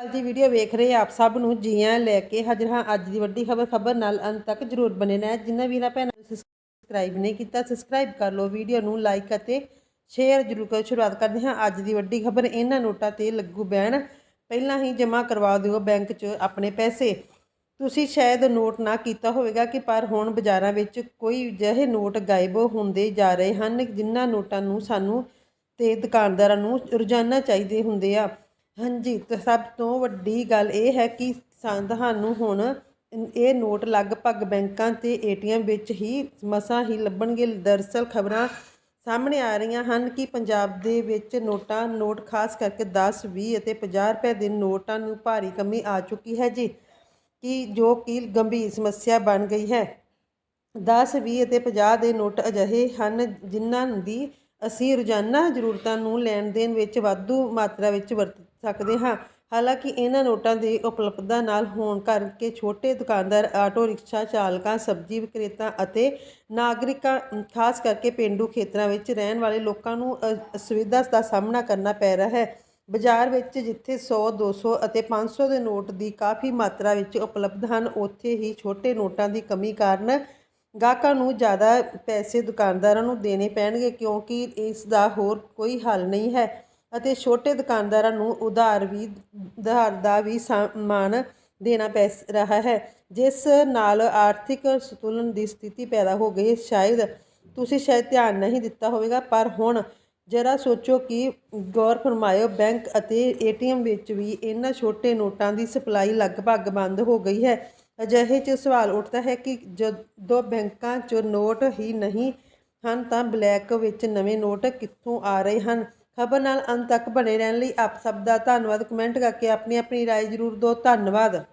ਅੱਜ ਦੀ ਵੀਡੀਓ ਵੇਖ ਰਹੇ ਆਪ ਸਭ ਨੂੰ ਜੀਆਂ ਲੈ ਕੇ ਹਾਜ਼ਰ ਹਾਂ। ਅੱਜ ਦੀ ਵੱਡੀ ਖਬਰ ਖਬਰ ਨਾਲ ਅੰਤ ਤੱਕ ਜਰੂਰ ਬਣੇ ਰਹਿਣਾ। ਜਿਨ੍ਹਾਂ ਵੀਰਾਂ ਭੈਣਾਂ ਨੇ ਸਬਸਕ੍ਰਾਈਬ ਨਹੀਂ ਕੀਤਾ ਸਬਸਕ੍ਰਾਈਬ ਕਰ ਲਓ। ਵੀਡੀਓ ਨੂੰ ਲਾਈਕ ਅਤੇ ਸ਼ੇਅਰ ਜਰੂਰ ਕਰੋ। ਸ਼ੁਰੂਆਤ ਕਰਦੇ ਹਾਂ ਅੱਜ ਦੀ ਵੱਡੀ ਖਬਰ। ਇਹਨਾਂ ਨੋਟਾਂ ਤੇ ਲੱਗੂ ਬੈਨ। ਪਹਿਲਾਂ ਹੀ ਜਮ੍ਹਾਂ ਕਰਵਾ ਦਿਓ ਬੈਂਕ 'ਚ ਆਪਣੇ ਪੈਸੇ। ਤੁਸੀਂ ਸ਼ਾਇਦ ਨੋਟ ਨਾ ਕੀਤਾ ਹੋਵੇਗਾ ਕਿ ਪਰ ਹੁਣ ਬਾਜ਼ਾਰਾਂ ਵਿੱਚ ਕੋਈ ਅਜਿਹੇ ਨੋਟ ਗਾਇਬ ਹੁੰਦੇ ਜਾ ਰਹੇ ਹਨ ਜਿਨ੍ਹਾਂ ਨੋਟਾਂ ਨੂੰ ਸਾਨੂੰ ਤੇ ਦੁਕਾਨਦਾਰਾਂ ਨੂੰ ਰੋਜ਼ਾਨਾ ਚਾਹੀਦੇ ਹੁੰਦੇ ਆ। ਹਾਂਜੀ, ਤੇ ਸਭ ਤੋਂ ਵੱਡੀ ਗੱਲ ਇਹ ਹੈ ਕਿ ਸਾ- ਤੁਹਾਨੂੰ ਹੁਣ ਇਹ ਨੋਟ ਲਗਭਗ ਬੈਂਕਾਂ ਤੇ ਏਟੀਐਮ ਵਿੱਚ ਹੀ ਮਸਾਂ ਹੀ ਲੱਭਣਗੇ। ਦਰਅਸਲ ਖਬਰਾਂ ਸਾਹਮਣੇ ਆ ਰਹੀਆਂ ਹਨ ਕਿ ਪੰਜਾਬ ਦੇ ਵਿੱਚ ਨੋਟਾਂ, ਨੋਟ ਖਾਸ ਕਰਕੇ 10 20 ਅਤੇ 50 ਰੁਪਏ ਦੇ ਨੋਟਾਂ ਨੂੰ ਭਾਰੀ ਕਮੀ ਆ ਚੁੱਕੀ ਹੈ ਜੀ, ਕਿ ਜੋ ਕਿ ਗੰਭੀਰ ਸਮੱਸਿਆ ਬਣ ਗਈ ਹੈ। 10 20 ਅਤੇ 50 ਦੇ ਨੋਟ ਅਜਿਹੇ ਹਨ ਜਿਨ੍ਹਾਂ ਦੀ ਅਸੀਂ ਰੋਜ਼ਾਨਾ ਜ਼ਰੂਰਤਾਂ ਨੂੰ ਲੈਣ ਦੇਣ ਵਿੱਚ ਵਾਧੂ ਮਾਤਰਾ ਵਿੱਚ ਵਰਤ ਸਕਦੇ ਹਾਂ। ਹਾਲਾਂਕਿ ਇਹਨਾਂ ਨੋਟਾਂ ਦੀ ਉਪਲਬਧਤਾ ਨਾਲ ਹੋਣ ਕਰਕੇ ਛੋਟੇ ਦੁਕਾਨਦਾਰ, ਆਟੋ ਰਿਕਸ਼ਾ ਚਾਲਕਾਂ, ਸਬਜ਼ੀ ਵਿਕਰੇਤਾ ਅਤੇ ਨਾਗਰਿਕਾਂ, ਖਾਸ ਕਰਕੇ ਪਿੰਡੂ ਖੇਤਰਾਂ ਵਿੱਚ ਰਹਿਣ ਵਾਲੇ ਲੋਕਾਂ ਨੂੰ ਅ- ਅਸੁਵਿਧਾ ਦਾ ਸਾਹਮਣਾ ਕਰਨਾ ਪੈ ਰਿਹਾ ਹੈ। ਬਾਜ਼ਾਰ ਵਿੱਚ ਜਿੱਥੇ 100 200 ਅਤੇ 500 ਦੇ ਨੋਟ ਦੀ ਕਾਫੀ ਮਾਤਰਾ ਵਿੱਚ ਉਪਲਬਧ ਹਨ, ਉੱਥੇ ਹੀ ਛੋਟੇ ਨੋਟਾਂ ਦੀ ਕਮੀ ਕਾਰਨ ਗਾਹਕਾਂ ਨੂੰ ਜ਼ਿਆਦਾ ਪੈਸੇ ਦੁਕਾਨਦਾਰਾਂ ਨੂੰ ਦੇਣੇ ਪੈਣਗੇ ਕਿਉਂਕਿ ਇਸ ਦਾ ਹੋਰ ਕੋਈ ਹੱਲ ਨਹੀਂ ਹੈ ਅਤੇ ਛੋਟੇ ਦੁਕਾਨਦਾਰਾਂ ਨੂੰ ਉਧਾਰ ਵੀ, ਉਧਾਰ ਦਾ ਵੀ ਸਮਾਨ ਦੇਣਾ ਪੈ ਰਿਹਾ ਹੈ, ਜਿਸ ਨਾਲ ਆਰਥਿਕ ਸੰਤੁਲਨ ਦੀ ਸਥਿਤੀ ਪੈਦਾ ਹੋ ਗਈ। ਸ਼ਾਇਦ ਤੁਸੀਂ ਸ਼ਾਇਦ ਧਿਆਨ ਨਹੀਂ ਦਿੱਤਾ ਹੋਵੇਗਾ, ਪਰ ਹੁਣ ਜਰਾ ਸੋਚੋ ਕਿ ਗੌਰ ਫਰਮਾਇਓ, ਬੈਂਕ ਅਤੇ ਏਟੀਐਮ ਵਿੱਚ ਵੀ ਇਹਨਾਂ ਛੋਟੇ ਨੋਟਾਂ ਦੀ ਸਪਲਾਈ ਲਗਭਗ ਬੰਦ ਹੋ ਗਈ ਹੈ। ਅਜਿਹੇ 'ਚ ਸਵਾਲ ਉੱਠਦਾ ਹੈ ਕਿ ਜਦੋਂ ਬੈਂਕਾਂ 'ਚ ਨੋਟ ਹੀ ਨਹੀਂ ਹਨ ਤਾਂ ਬਲੈਕ ਵਿੱਚ ਨਵੇਂ ਨੋਟ ਕਿੱਥੋਂ ਆ ਰਹੇ ਹਨ ਖਬਰ ਨਾਲ ਅੰਤ ਤੱਕ ਬਣੇ ਰਹਿਣ ਲਈ ਆਪ ਸਭ ਦਾ ਧੰਨਵਾਦ ਕਮੈਂਟ ਕਰਕੇ ਆਪਣੀ ਆਪਣੀ رائے ਜ਼ਰੂਰ ਦਿਓ ਧੰਨਵਾਦ